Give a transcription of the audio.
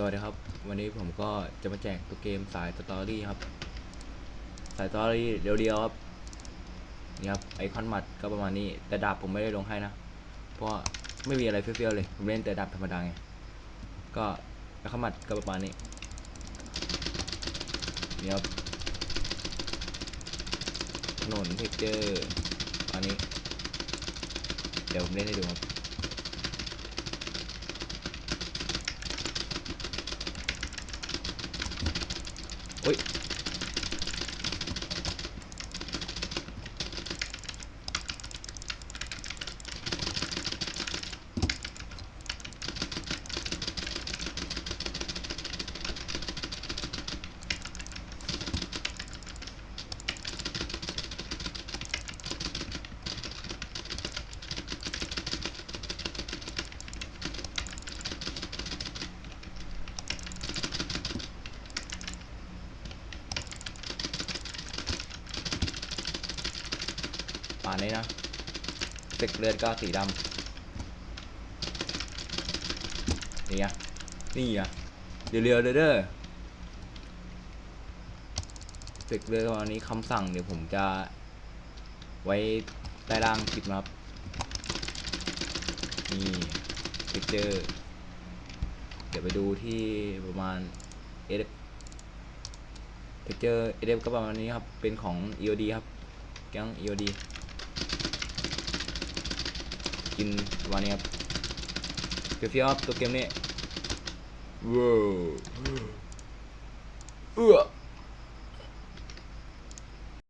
สวัสดีครับ วันนี้ผมก็จะมาแจกตัวเกมสายสตอรี่ครับ สายสตอรี่เดียวๆครับนี่ครับไอคอนหมัดก็ประมาณนี้แต่ดาบผมไม่ได้ลงให้นะ เพราะไม่มีอะไรเฟี้ยวๆเลย ผมเล่นแต่ดาบธรรมดาไงก็ไอคอนหมัดก็ประมาณนี้นี่ครับถนนเทคเจอร์อันนี้ เดี๋ยวผมเล่นให้ดูครับ โอ้ ยป่านนี้นะตึกเลือดก็สีดำนี่ไงนี่ไงเดี๋ยวเรือเด้อตึกเลือดวันนี้คำสั่งเดี๋ยวผมจะไว้ใต้ล่างคลิปนะครับ นี่ตึกเจอเดี๋ยวไปดูที่ประมาณเอเทคเจอร์เอเดก็ประมาณนี้ครับ เป็นของ EOD ครับ แก๊ง EOD กินประมาณนี้ครับเฟี้ยวๆครับตัวเกมนี้ว้าว